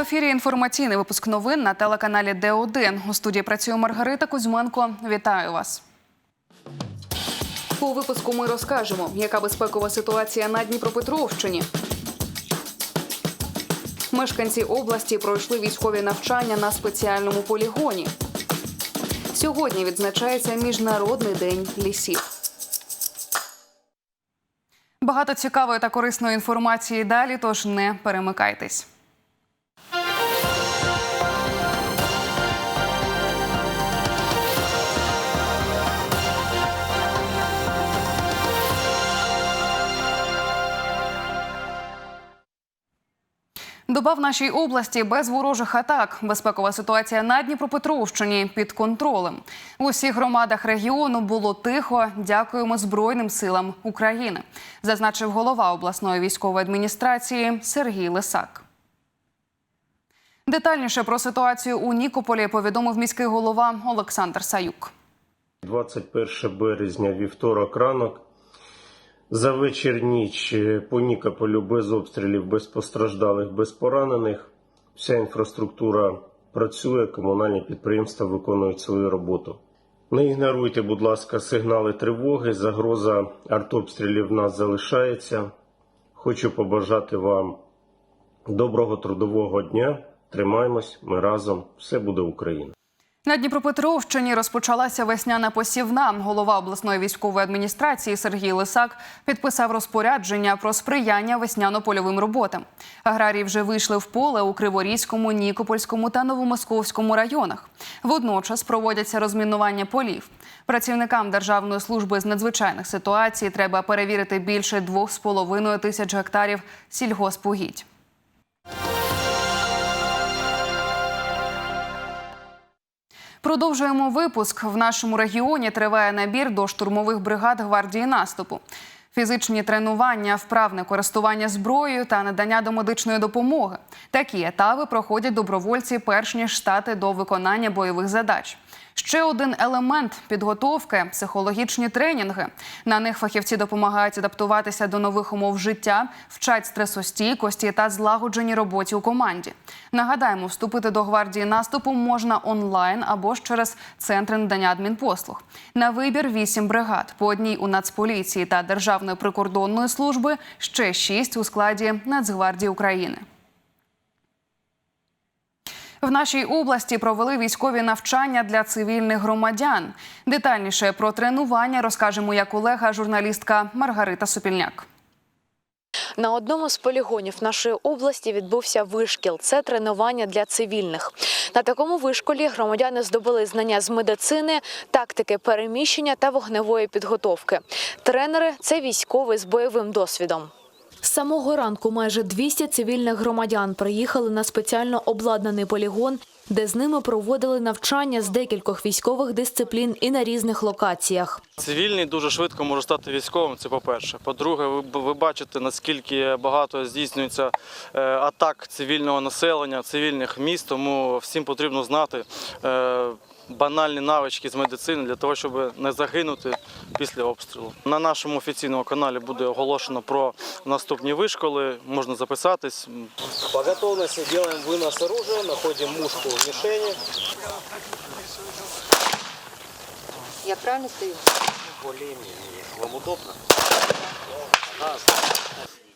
ефірі інформаційний випуск новин на телеканалі Д1. У студії працює Маргарита Кузьменко. Вітаю вас. У випуску ми розкажемо, яка безпекова ситуація на Дніпропетровщині. Мешканці області пройшли військові навчання на спеціальному полігоні. Сьогодні відзначається Міжнародний день лісів. Багато цікавої та корисної інформації далі, тож не перемикайтесь. Доба в нашій області без ворожих атак. Безпекова ситуація на Дніпропетровщині під контролем. В усіх громадах регіону було тихо. Дякуємо Збройним силам України, зазначив голова обласної військової адміністрації Сергій Лисак. Детальніше про ситуацію у Нікополі повідомив міський голова Олександр Саюк. 21 березня, вівторок ранок. За вечір ніч е, по Нікополю без обстрілів, без постраждалих, без поранених. Вся інфраструктура працює, комунальні підприємства виконують свою роботу. Не ігноруйте, будь ласка, сигнали тривоги. Загроза артобстрілів в нас залишається. Хочу побажати вам доброго трудового дня. Тримаємось, ми разом. Все буде Україна. На Дніпропетровщині розпочалася весняна посівна. Голова обласної військової адміністрації Сергій Лисак підписав розпорядження про сприяння весняно-польовим роботам. Аграрії вже вийшли в поле у Криворізькому, Нікопольському та Новомосковському районах. Водночас проводяться розмінування полів. Працівникам Державної служби з надзвичайних ситуацій треба перевірити більше 2,5 тисяч гектарів сільгоспугідь. Продовжуємо випуск. В нашому регіоні триває набір до штурмових бригад гвардії наступу. Фізичні тренування, вправне користування зброєю та надання домедичної допомоги. Такі етапи проходять добровольці, перш ніж стати до виконання бойових задач. Ще один елемент підготовки психологічні тренінги. На них фахівці допомагають адаптуватися до нових умов життя, вчать стресостійкості та злагодженій роботі у команді. Нагадаємо, вступити до гвардії наступу можна онлайн або ж через центри надання адмінпослуг. На вибір вісім бригад по одній у Нацполіції та Державної прикордонної служби, ще шість у складі Нацгвардії України. В нашій області провели військові навчання для цивільних громадян. Детальніше про тренування розкаже моя колега, журналістка Маргарита Сопільняк. На одному з полігонів нашої області відбувся вишкіл. Це тренування для цивільних. На такому вишколі громадяни здобули знання з медицини, тактики переміщення та вогневої підготовки. Тренери це військові з бойовим досвідом. З самого ранку майже 200 цивільних громадян приїхали на спеціально обладнаний полігон, де з ними проводили навчання з декількох військових дисциплін і на різних локаціях. Цивільний дуже швидко може стати військовим. Це по-перше. По-друге, ви, ви бачите, наскільки багато здійснюється е, атак цивільного населення, цивільних міст. Тому всім потрібно знати е, банальні навички з медицини для того, щоб не загинути після обстрілу. На нашому офіційному каналі буде оголошено про наступні вишколи. Можна записатись. По готовности делаем вынос оружия, находим мушку в мишени. Я правильно стою? Более-менее. Вам удобно?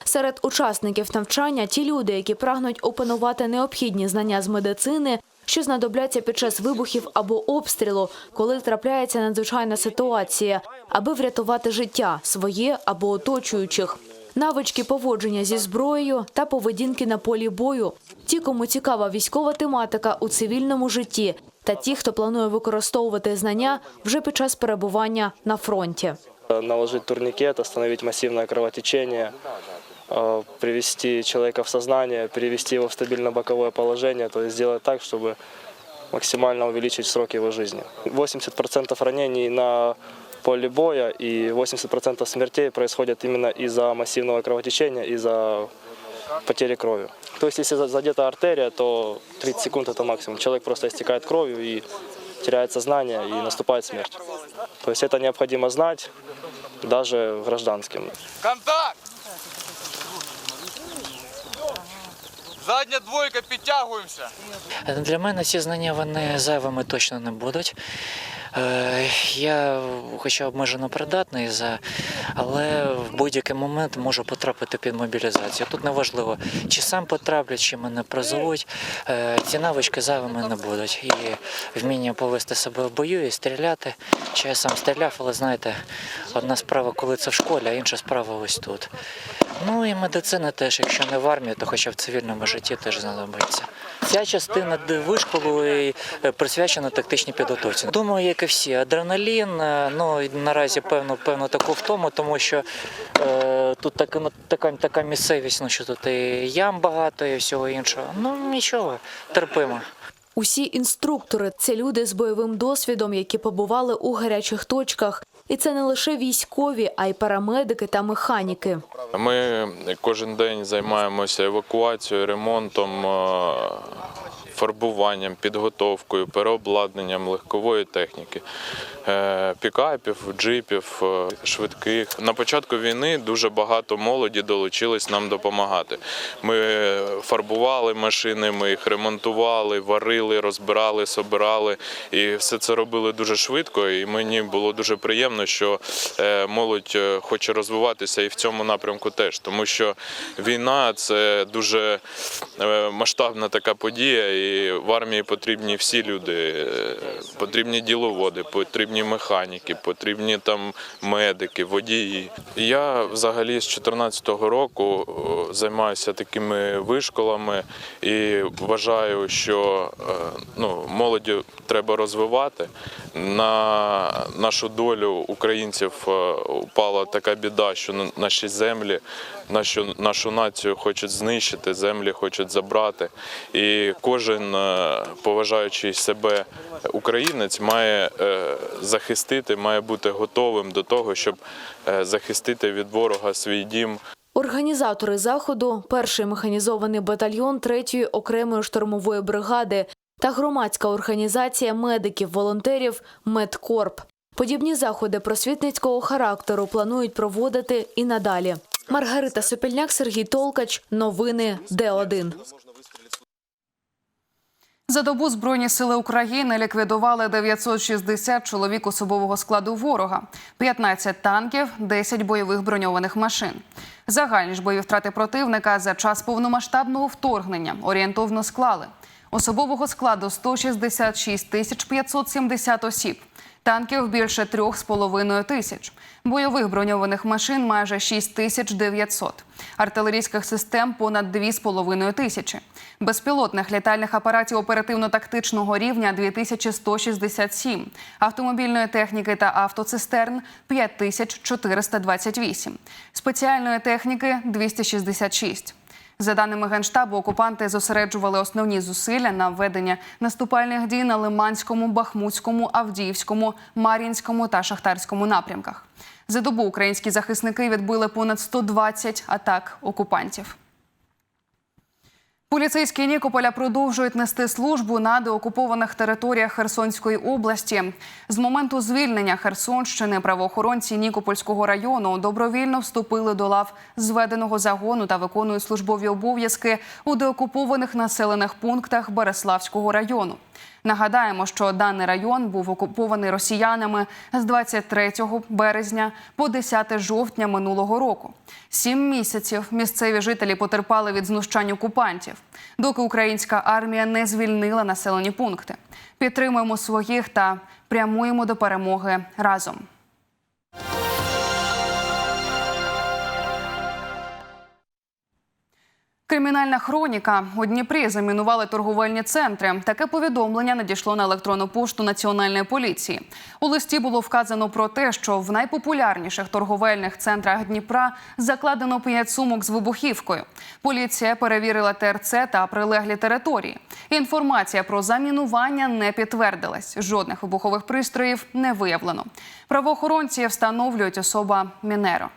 Серед учасників навчання ті люди, які прагнуть опанувати необхідні знання з медицини, що знадобляться під час вибухів або обстрілу, коли трапляється надзвичайна ситуація, аби врятувати життя своє або оточуючих. Навички поводження зі зброєю та поведінки на полі бою. Ті, кому цікава військова тематика у цивільному житті, та ті, хто планує використовувати знання вже під час перебування на фронті. наложить турникет, остановить массивное кровотечение, э, привести человека в сознание, перевести его в стабильно-боковое положение, то есть сделать так, чтобы максимально увеличить срок его жизни. 80% ранений на поле боя и 80% смертей происходят именно из-за массивного кровотечения, из-за потери крови. То есть если задета артерия, то 30 секунд это максимум. Человек просто истекает кровью и теряет сознание и наступает смерть. То есть это необходимо знать даже гражданским. Задня двойка, підтягуємося. Для мене ці знання вони зайвими точно не будуть. Е, Я хоча обмежено придатний, за, але в будь-який момент можу потрапити під мобілізацію. Тут неважливо, чи сам потраплю, чи мене призовуть. Е, Ці навички зайвими не будуть. І вміння повести себе в бою і стріляти. Чи я сам стріляв, але знаєте, одна справа, коли це в школі, а інша справа ось тут. Ну і медицина теж, якщо не в армії, то хоча в цивільному житті теж знадобиться. Ця частина вишколу е, присвячена тактичній підготовці. Думаю, як і всі, адреналін, е, ну наразі певно, певно таку втому, тому що е, тут така, ну, така, така місцевість, ну що тут і ям багато, і всього іншого. Ну нічого, терпимо. Усі інструктори це люди з бойовим досвідом, які побували у гарячих точках. І це не лише військові, а й парамедики та механіки. Ми кожен день займаємося евакуацією, ремонтом, е, фарбуванням, підготовкою, переобладнанням легкової техніки, е, пікапів, джипів, е, швидких. На початку війни дуже багато молоді долучились нам допомагати. Ми фарбували машини, ми їх ремонтували, варили, розбирали, собирали. І все це робили дуже швидко. І мені було дуже приємно, що е, молодь хоче розвиватися і в цьому напрямку теж, тому що війна це дуже масштабна така подія, в армії потрібні всі люди. Е, Потрібні діловоди, потрібні механіки, потрібні там медики, водії. Я взагалі з 2014 року е, займаюся такими вишколами і вважаю, що е, ну, молоді треба розвивати. На нашу долю українців упала така біда, що на- наші землі, нашу, нашу націю хочуть знищити, землі хочуть забрати. І кожен е, поважаючий себе українець має е, захистити, має бути готовим до того, щоб е, захистити від ворога свій дім, Організатори заходу перший механізований батальйон третьої окремої штурмової бригади та громадська організація медиків-волонтерів Медкорп. Подібні заходи просвітницького характеру планують проводити і надалі. Маргарита Сопільняк, Сергій Толкач. Новини Д1. За добу Збройні сили України ліквідували 960 чоловік особового складу ворога, 15 танків, 10 бойових броньованих машин. Загальні ж бойові втрати противника за час повномасштабного вторгнення орієнтовно склали особового складу 166 тисяч 570 осіб. Танків більше 3,5 тисяч, бойових броньованих машин майже 6 тисяч 900, артилерійських систем понад 2,5 тисячі, безпілотних літальних апаратів оперативно-тактичного рівня 2167, автомобільної техніки та автоцистерн 5428, спеціальної техніки 266. За даними Генштабу, окупанти зосереджували основні зусилля на введення наступальних дій на Лиманському, Бахмутському, Авдіївському, Мар'їнському та Шахтарському напрямках. За добу українські захисники відбили понад 120 атак окупантів. Поліцейські Нікополя продовжують нести службу на деокупованих територіях Херсонської області. З моменту звільнення Херсонщини правоохоронці Нікопольського району добровільно вступили до лав зведеного загону та виконують службові обов'язки у деокупованих населених пунктах Береславського району. Нагадаємо, що даний район був окупований росіянами з 23 березня по 10 жовтня минулого року. Сім місяців місцеві жителі потерпали від знущань окупантів, доки українська армія не звільнила населені пункти. Підтримуємо своїх та прямуємо до перемоги разом. Кримінальна хроніка у Дніпрі замінували торговельні центри. Таке повідомлення надійшло на електронну пошту національної поліції. У листі було вказано про те, що в найпопулярніших торговельних центрах Дніпра закладено п'ять сумок з вибухівкою. Поліція перевірила ТРЦ та прилеглі території. Інформація про замінування не підтвердилась. Жодних вибухових пристроїв не виявлено. Правоохоронці встановлюють особа Мінеро.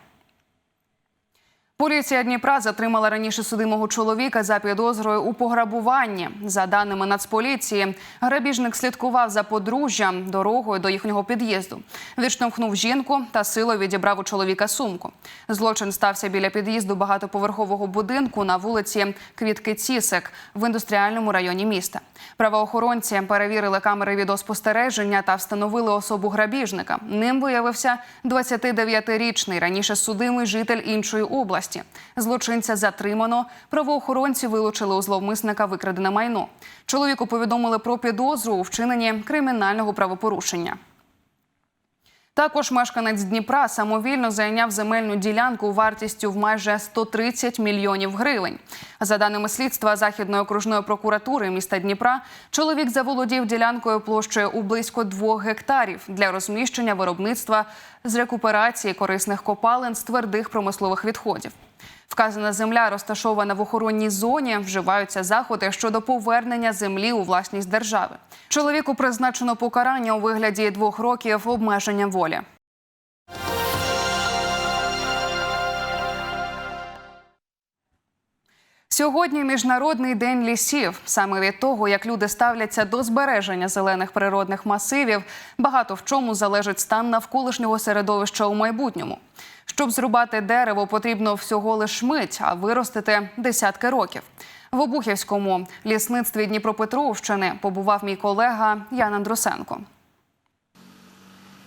Поліція Дніпра затримала раніше судимого чоловіка за підозрою у пограбуванні. За даними Нацполіції, грабіжник слідкував за подружжям дорогою до їхнього під'їзду. Відштовхнув жінку та силою відібрав у чоловіка сумку. Злочин стався біля під'їзду багатоповерхового будинку на вулиці Квітки Цісек в індустріальному районі міста. Правоохоронці перевірили камери відеоспостереження та встановили особу грабіжника. Ним виявився 29-річний раніше судимий житель іншої області. Злочинця затримано. Правоохоронці вилучили у зловмисника викрадене майно. Чоловіку повідомили про підозру у вчиненні кримінального правопорушення. Також мешканець Дніпра самовільно зайняв земельну ділянку вартістю в майже 130 мільйонів гривень. За даними слідства Західної окружної прокуратури міста Дніпра, чоловік заволодів ділянкою площею у близько двох гектарів для розміщення виробництва з рекуперації корисних копалин з твердих промислових відходів. Вказана земля розташована в охоронній зоні. Вживаються заходи щодо повернення землі у власність держави. Чоловіку призначено покарання у вигляді двох років обмеження волі. Сьогодні міжнародний день лісів. Саме від того, як люди ставляться до збереження зелених природних масивів, багато в чому залежить стан навколишнього середовища у майбутньому. Щоб зрубати дерево, потрібно всього лиш мить, а виростити десятки років. В Обухівському лісництві Дніпропетровщини побував мій колега Ян Андрусенко.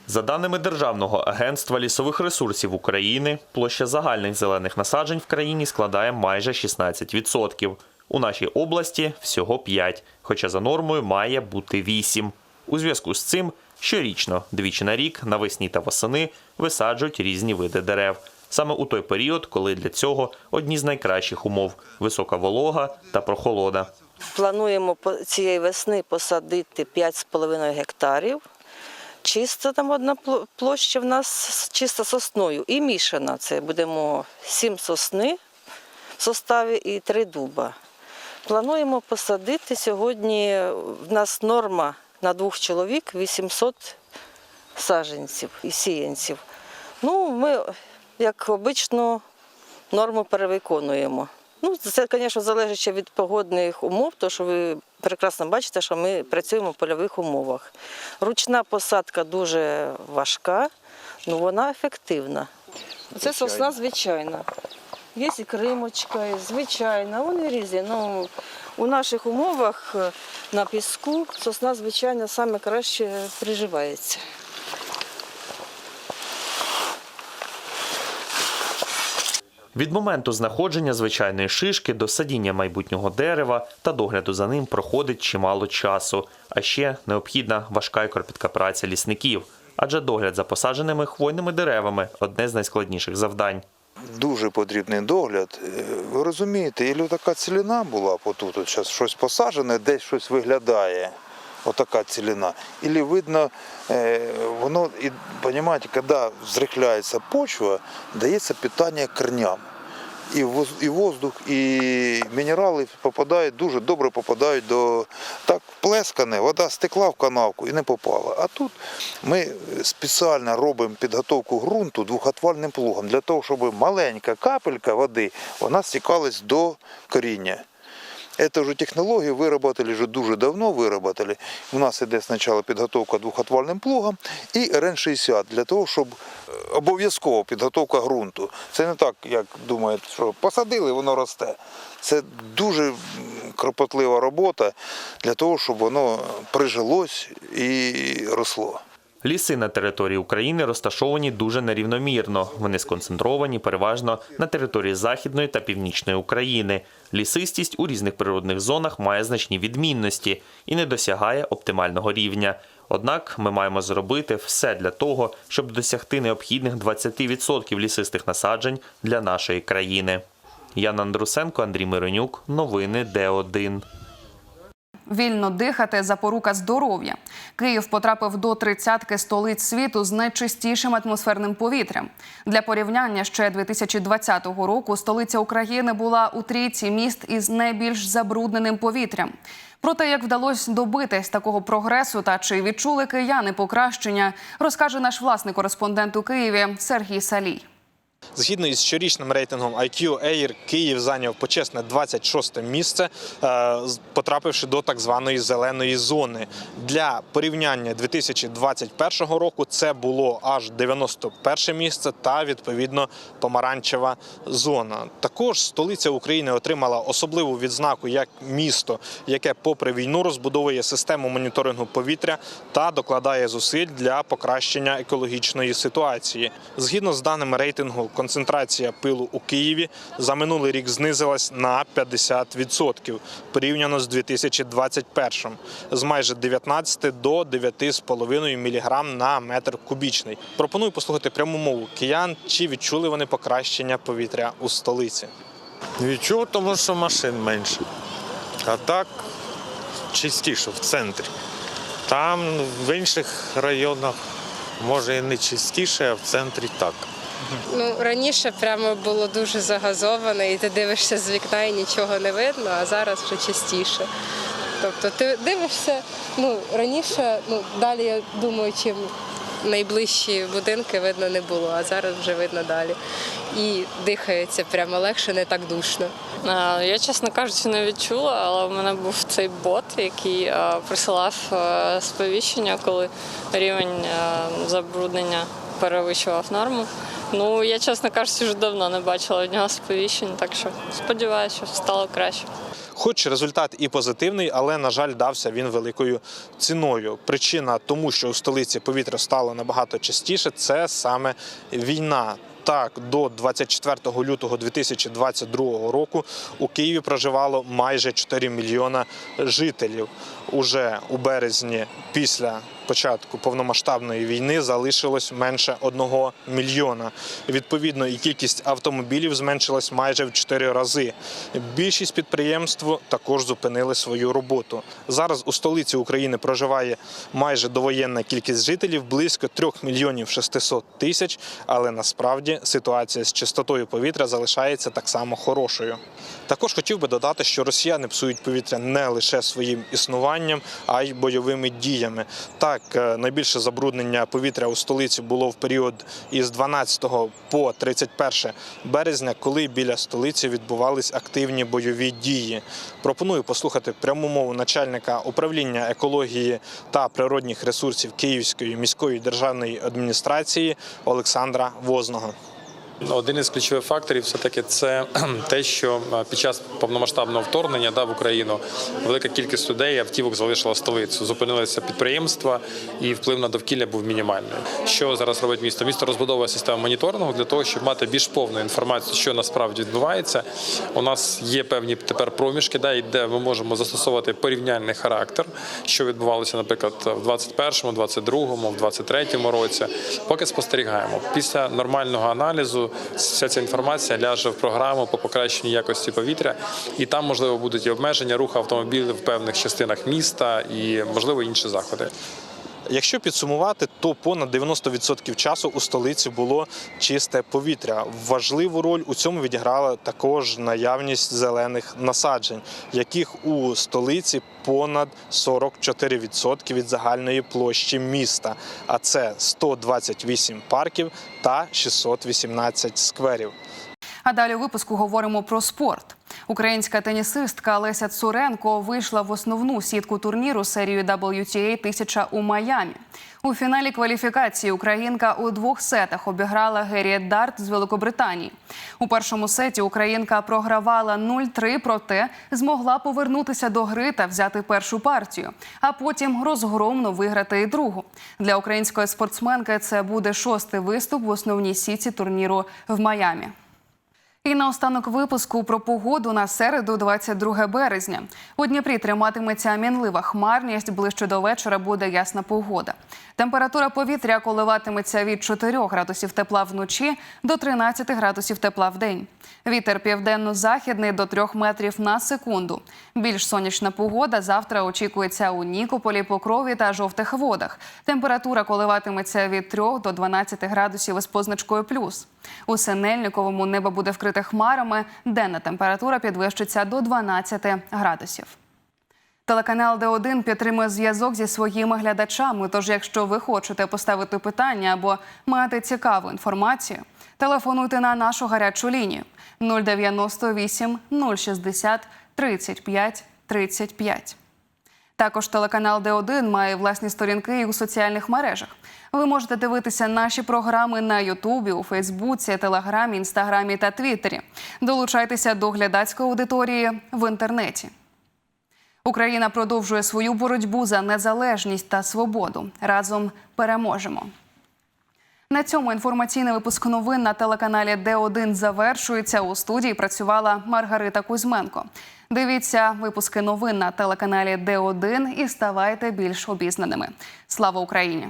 За даними Державного агентства лісових ресурсів України, площа загальних зелених насаджень в країні складає майже 16%. У нашій області всього 5, хоча за нормою має бути 8. У зв'язку з цим щорічно, двічі на рік, навесні та восени висаджують різні види дерев. Саме у той період, коли для цього одні з найкращих умов висока волога та прохолода. Плануємо цієї весни посадити 5,5 гектарів. Чиста там одна площа в нас чиста сосною і мішана. Це будемо 7 сосни в составі і 3 дуба. Плануємо посадити сьогодні. В нас норма на двох чоловік 800 саджанців і сіянців. Ну, ми, як обично, норму перевиконуємо. Ну, це, звісно, залежить ще від погодних умов, тому що ви прекрасно бачите, що ми працюємо в польових умовах. Ручна посадка дуже важка, але вона ефективна. Це сосна звичайна. Є і кримочка, і звичайна, вони різні. Ну, у наших умовах е, на піску сосна, звичайно, саме краще приживається. Від моменту знаходження звичайної шишки до садіння майбутнього дерева та догляду за ним проходить чимало часу. А ще необхідна важка і кропітка праця лісників, адже догляд за посадженими хвойними деревами одне з найскладніших завдань. Дуже потрібний догляд. Е, Ви розумієте, і така ціліна була отут, от зараз щось посаджене, десь щось виглядає. Отака ціліна. Ілі видно, е, воно, розумієте, коли зрихляється почва, дається питання корням. І воз- і воздух, і мінерали попадають, дуже добре попадають до так плескане, вода стекла в канавку і не попала. А тут ми спеціально робимо підготовку ґрунту двохотвальним плугом для того, щоб маленька капелька води вона стікалась до коріння. Эту же технологию выработали вже дуже давно выработали. У нас іде спочатку підготовка двохотвальним плугом і РН-60 для того, щоб е, обов'язково підготовка ґрунту. Це не так, як думають, що посадили, воно росте. Це дуже м, кропотлива робота для того, щоб воно прижилось і росло. Ліси на території України розташовані дуже нерівномірно. Вони сконцентровані переважно на території Західної та Північної України. Лісистість у різних природних зонах має значні відмінності і не досягає оптимального рівня. Однак ми маємо зробити все для того, щоб досягти необхідних 20% лісистих насаджень для нашої країни. Ян Андрусенко, Андрій Миронюк. Новини Д1. Вільно дихати запорука здоров'я. Київ потрапив до тридцятки столиць світу з найчистішим атмосферним повітрям. Для порівняння ще 2020 року столиця України була у трійці міст із найбільш забрудненим повітрям. Про те, як вдалося добитись такого прогресу та чи відчули кияни покращення, розкаже наш власний кореспондент у Києві Сергій Салій. Згідно із щорічним рейтингом IQ Air, Київ зайняв почесне 26 місце, е, потрапивши до так званої зеленої зони. Для порівняння 2021 року це було аж 91 місце та відповідно помаранчева зона. Також столиця України отримала особливу відзнаку як місто, яке, попри війну, розбудовує систему моніторингу повітря та докладає зусиль для покращення екологічної ситуації. Згідно з даними рейтингу, концентрація пилу у Києві за минулий рік знизилась на 50% порівняно з 2021 з майже 19 до 9,5 мг на метр кубічний. Пропоную послухати пряму мову киян, чи відчули вони покращення повітря у столиці. Відчув, тому що машин менше. А так чистіше в центрі. Там в інших районах може і не чистіше, а в центрі так. Ну раніше прямо було дуже загазовано, і ти дивишся з вікна і нічого не видно, а зараз вже частіше. Тобто ти дивишся, ну раніше, ну далі я думаю, чим найближчі будинки видно не було, а зараз вже видно далі. І дихається прямо легше, не так душно. Я, чесно кажучи, не відчула, але в мене був цей бот, який присилав сповіщення, коли рівень забруднення перевищував норму. Ну, я, чесно кажучи, вже давно не бачила від нього сповіщень, так що сподіваюся, що стало краще. Хоч результат і позитивний, але на жаль, дався він великою ціною. Причина тому, що у столиці повітря стало набагато частіше, це саме війна. Так, до 24 лютого 2022 року у Києві проживало майже 4 мільйона жителів. Уже у березні, після початку повномасштабної війни, залишилось менше 1 мільйона. Відповідно, і кількість автомобілів зменшилась майже в 4 рази. Більшість підприємств також зупинили свою роботу. Зараз у столиці України проживає майже довоєнна кількість жителів близько 3 мільйонів 600 тисяч, але насправді ситуація з чистотою повітря залишається так само хорошою. Також хотів би додати, що росіяни псують повітря не лише своїм існуванням, а й бойовими діями. Так, е, найбільше забруднення повітря у столиці було в період із 12 по 31 березня, коли біля столиці відбувались активні бойові дії. Пропоную послухати пряму мову начальника управління екології та природних ресурсів Київської міської державної адміністрації Олександра Возного. Один із ключових факторів все таки це те, що е, під час повномасштабного вторгнення да, в Україну велика кількість людей автівок залишила столицю. Зупинилися підприємства і вплив на довкілля був мінімальний. Що зараз робить місто? Місто розбудовує систему моніторингу для того, щоб мати більш повну інформацію, що насправді відбувається. У нас є певні тепер проміжки, да, де ми можемо застосовувати порівняльний характер, що відбувалося, наприклад, в 21-му, 22-му, в 23-му році. Поки спостерігаємо. Після нормального аналізу вся ця інформація ляже в програму по покращенню якості повітря, і там можливо будуть і обмеження руху автомобілів в певних частинах міста, і можливо інші заходи. Якщо підсумувати, то понад 90% часу у столиці було чисте повітря. Важливу роль у цьому відіграла також наявність зелених насаджень, яких у столиці понад 44% від загальної площі міста. А це 128 парків та 618 скверів. А далі у випуску говоримо про спорт. Українська тенісистка Леся Цуренко вийшла в основну сітку турніру серію WTA 1000 у Майамі. У фіналі кваліфікації Українка у двох сетах обіграла Герріет Дарт з Великобританії. У першому сеті Українка програвала 0-3, проте змогла повернутися до гри та взяти першу партію, а потім розгромно виграти і другу. Для української спортсменки це буде шостий виступ в основній сітці турніру в Майамі. І наостанок випуску про погоду на середу, 22 березня. У Дніпрі триматиметься мінлива хмарність. Ближче до вечора буде ясна погода. Температура повітря коливатиметься від 4 градусів тепла вночі до 13 градусів тепла в день. Вітер південно-західний до 3 метрів на секунду. Більш сонячна погода завтра очікується у Нікополі, Покрові та жовтих водах. Температура коливатиметься від 3 до 12 градусів із позначкою плюс. У Синельниковому небо буде вкрите хмарами. Денна температура підвищиться до 12 градусів. Телеканал Д1 підтримує зв'язок зі своїми глядачами. Тож, якщо ви хочете поставити питання або мати цікаву інформацію, телефонуйте на нашу гарячу лінію 098 060 35 35. Також телеканал Д1 має власні сторінки і у соціальних мережах. Ви можете дивитися наші програми на Ютубі, у Фейсбуці, Телеграмі, Інстаграмі та Твіттері. Долучайтеся до глядацької аудиторії в інтернеті. Україна продовжує свою боротьбу за незалежність та свободу. Разом переможемо. На цьому інформаційний випуск новин на телеканалі Д1 завершується. У студії працювала Маргарита Кузьменко. Дивіться випуски новин на телеканалі Д1 і ставайте більш обізнаними. Слава Україні!